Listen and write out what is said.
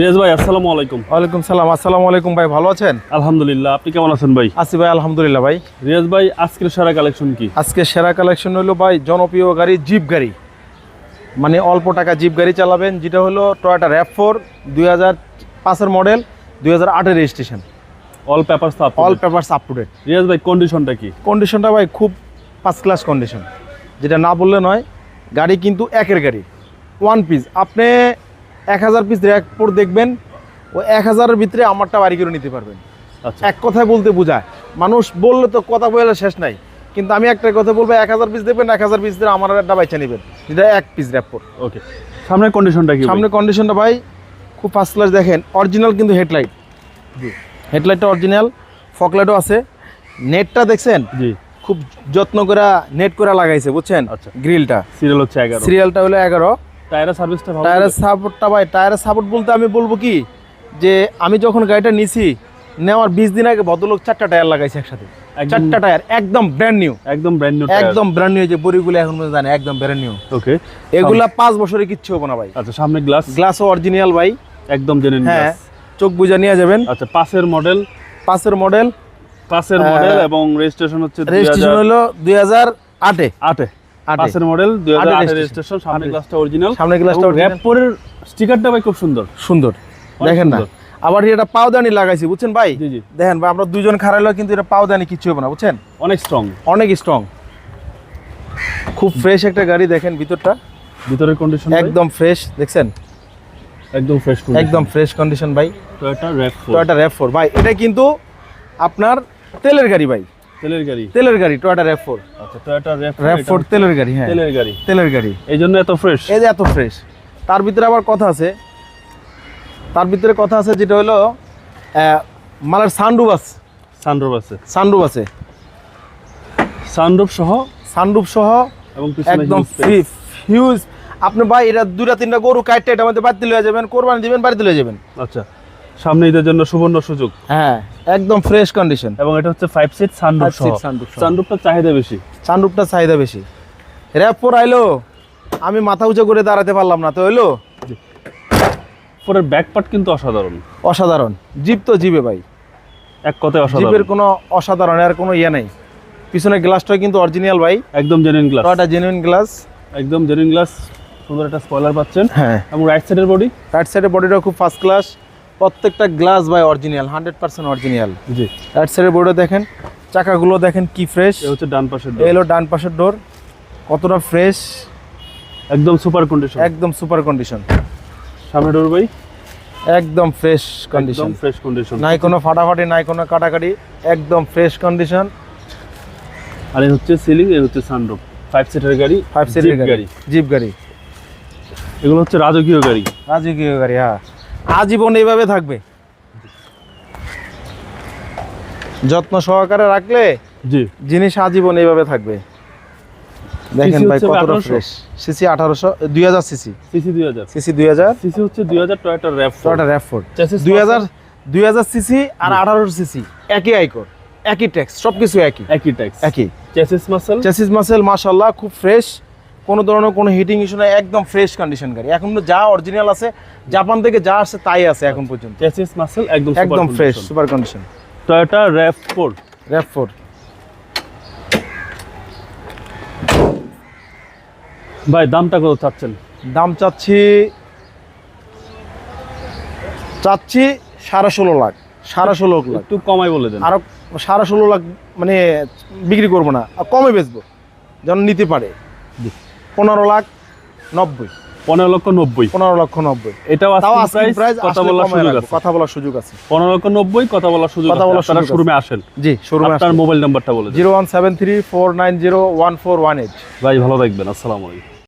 রিয়াজ ভাই আসসালামু আলাইকুম। ওয়ালাইকুম সালাম। আসসালামু আলাইকুম ভাই ভালো আছেন? আলহামদুলিল্লাহ আপনি কেমন আছেন ভাই? আছি ভাই আলহামদুলিল্লাহ ভাই। রিয়াজ ভাই আজকের সারা কালেকশন কি? আজকে সেরা কালেকশন হলো ভাই জনপ্রিয় গাড়ি জিপ গাড়ি। মানে অল্প টাকা জিপ গাড়ি চালাবেন যেটা হলো টয়োটা র্যাপ ফোর দুই হাজার পাঁচের মডেল দুই হাজার আটের রেজিস্ট্রেশন অল পেপার সাপ all papers up to date Riaz ভাই কন্ডিশনটা কি? কন্ডিশনটা ভাই খুব ফার্স্ট ক্লাস কন্ডিশন যেটা না বললে নয় গাড়ি কিন্তু একের গাড়ি। ওয়ান পিস আপনি এক হাজার পিস র্যাক পর দেখবেন ও এক হাজারের ভিতরে আমারটা বাড়ি করে নিতে পারবেন। আচ্ছা। এক কথায় বলতে বোঝায়। মানুষ বললে তো কথা বলে শেষ নাই। কিন্তু আমি একটা কথা বলব এক হাজার পিস দেবেন এক হাজার পিস দিয়ে আমার একটা বাইচা নেবেন। যেটা এক পিস র্যাপোর ওকে সামনের কন্ডিশনটা কি সামনে কন্ডিশনটা ভাই খুব ফার্স্ট ক্লাস দেখেন। অরিজিনাল কিন্তু হেডলাইট হেডলাইটটা অরিজিনাল ফকলাইটও আছে। নেটটা দেখছেন? জি। খুব যত্ন করে নেট করে লাগাইছে বুঝছেন? আচ্ছা। গ্রিলটা সিরিয়াল হচ্ছে এগারো। সিরিয়ালটা হলো এগারো। টায়ারের সার্ভিসটা ভালো টায়ারের সাপোর্টটা ভাই টায়ারের সাপোর্ট বলতে আমি বলব কি যে আমি যখন গাড়িটা নিছি নেওয়ার বিশ দিন আগে ভদ্রলোক চারটা টায়ার লাগাইছে একসাথে। চারটা টায়ার একদম ব্র্যান্ড নিউ একদম ব্র্যান্ড নিউ একদম ব্র্যান্ড নিউ যে বড়িগুলো এখন জানে একদম ব্র্যান্ড নিউ ওকে এগুলা পাঁচ বছরে কিচ্ছু হবে না ভাই। আচ্ছা সামনে গ্লাস গ্লাসও অরিজিনাল ভাই। একদম জেনুইন হ্যাঁ চোখ বুঝা নিয়ে যাবেন। আচ্ছা পাশের মডেল পাঁচের মডেল পাশের মডেল এবং রেজিস্ট্রেশন হচ্ছে রেজিস্ট্রেশন হলো দুই হাজার আটে। আটে। পাশের মডেল দুই হাজার আটে আটের registration। রেজিস্ট্রেশন সামনে আটে। গ্লাসটা অরিজিনাল সামনে গ্লাসটা original। স্টিকারটা ভাই খুব সুন্দর। সুন্দর। দেখেন না। আবার এটা পাওদানি লাগাইছি বুঝছেন ভাই। দেখেন ভাই আমরা দুজন খারাইলেও কিন্তু এটা পাওদানি কিচ্ছু হবে না বুঝছেন? অনেক স্ট্রং অনেক স্ট্রং খুব ফ্রেশ একটা গাড়ি দেখেন ভিতরটা। ভিতরের কন্ডিশন একদম ফ্রেশ দেখছেন? একদম ফ্রেশ একদম ফ্রেশ কন্ডিশন ভাই। Toyota RAV Toyota RAV four ভাই এটা কিন্তু আপনার তেলের গাড়ি ভাই। তেলের গাড়ি। তেলের গাড়ি টয়োটা র্যাপ ফোর আচ্ছা টয়োটা র্যাপ ফোর তেলের গাড়ি হ্যাঁ। তেলের গাড়ি। তেলের গাড়ি। এই জন্য এত ফ্রেশ এই যে এত ফ্রেশ তার ভিতরে আবার কথা আছে। তার ভিতরে কথা আছে যেটা হলো মালের সানরুফ আছে। সানরুফ আছে। সানরুফ আছে। সানরুফ সহ সানরুফ সহ এবং একদম হিউজ আপনি ভাই এটা দুটা তিনটা গরু কাটতে এটা মধ্যে বাড়িতে লয়ে যাবেন কোরবানি দিবেন বাড়িতে লয়ে যাবেন। আচ্ছা। সামনে ঈদের জন্য সুবর্ণ সুযোগ। হ্যাঁ একদম ফ্রেশ কন্ডিশন এবং এটা হচ্ছে ফাইভ সিট সানরুফ seat সানরুফটা চাহিদা বেশি। সানরুফটা চাহিদা বেশি। র্যাপ ফোর আইলো। আমি মাথা উঁচু করে দাঁড়াতে পারলাম না তো হইল? পরের ব্যাক পার্ট কিন্তু অসাধারণ। অসাধারণ। জিপ তো জিবে ভাই। এক কথায় জিপের অসাধারণ কোনো অসাধারণ আর কোনো ইয়ে নেই। পিছনে গ্লাসটা কিন্তু অরিজিনাল ভাই। একদম genuine glass Toyota genuine glass একদম জেনুইন গ্লাস সুন্দর একটা স্পয়লার পাচ্ছেন। হ্যাঁ। এবং রাইট সাইডের বডি রাইট সাইডের বডিটা খুব ফার্স্ট ক্লাস প্রত্যেকটা গ্লাস ভাই অরিজিনাল হান্ড্রেড পার্সেন্ট অরিজিনাল। জি। রাইট সাইডের বডিটা দেখেন চাকাগুলো দেখেন কি ফ্রেশ হচ্ছে ডান পাশের। এলো ডান পাশের ডোর কতটা ফ্রেশ একদম সুপার কন্ডিশন একদম সুপার কন্ডিশন সামনে ডোর ভাই? একদম ফ্রেশ কন্ডিশন ফ্রেশ কন্ডিশন নাই কোনো ফাটাফাটি নাই কোনো কাটাকাটি একদম ফ্রেশ কন্ডিশন আর এই হচ্ছে সিলিং এর হচ্ছে সানরুফ ফাইভ সিটার গাড়ি ফাইভ সিটার গাড়ি জিপ গাড়ি। এগুলো হচ্ছে রাজকীয় গাড়ি। রাজকীয় গাড়ি হ্যাঁ। আজীবন এইভাবে থাকবে। যত্ন সহকারে রাখলে জি। জিনিস আজীবন এইভাবে থাকবে। দেখেন ভাই কতটা ফ্রেশ সিসি আঠারোশো দুই হাজার সিসি। সিসি দুই হাজার। সিসি দুই হাজার। সিসি হচ্ছে দুই হাজার Toyota RAV Toyota RAV four. Chassis দুই হাজার দুই হাজার সিসি আর আঠারোশো সিসি। একই আইকর একই ট্যাক্স সব কিছু একই। একই ট্যাক্স একই। Chassis muscle. চেসিস মাসেল মাশাল্লাহ খুব ফ্রেশ কোনো ধরনের কোনো হিটিং ইস্যু নাই একদম ফ্রেশ কন্ডিশন গাড়ি। এখন যা অরিজিনাল আছে জাপান থেকে যা আসছে তাই আছে এখন পর্যন্ত। চেসিস মাসেল একদম একদম fresh super condition Toyota RAV four RAV four ভাই দামটা কত চাচ্ছেন? দাম চাচ্ছি চাচ্ছি সাড়ে ষোলো লাখ সাড়ে ষোলো লাখ। একটু কমাই বলে দেন। আরও সাড়ে ষোলো লাখ মানে বিক্রি করব না কমে বেচবো যেন নিতে পারে। পনেরো লাখ নব্বই। পনেরো লক্ষ নব্বই। পনেরো লক্ষ নব্বই। এটাও প্রাইস কথা বলার সুযোগ আছে। কথা বলার সুযোগ আছে। পনেরো লক্ষ নব্বই কথা বলার সুযোগ কথা বলার সুযোগ। শোরুমে আসেন। জি শোরুমে আপনার মোবাইল নাম্বারটা বলে zero one seven three four nine zero one four one eight. ভাই ভালো থাকবেন। আসসালামু আলাইকুম।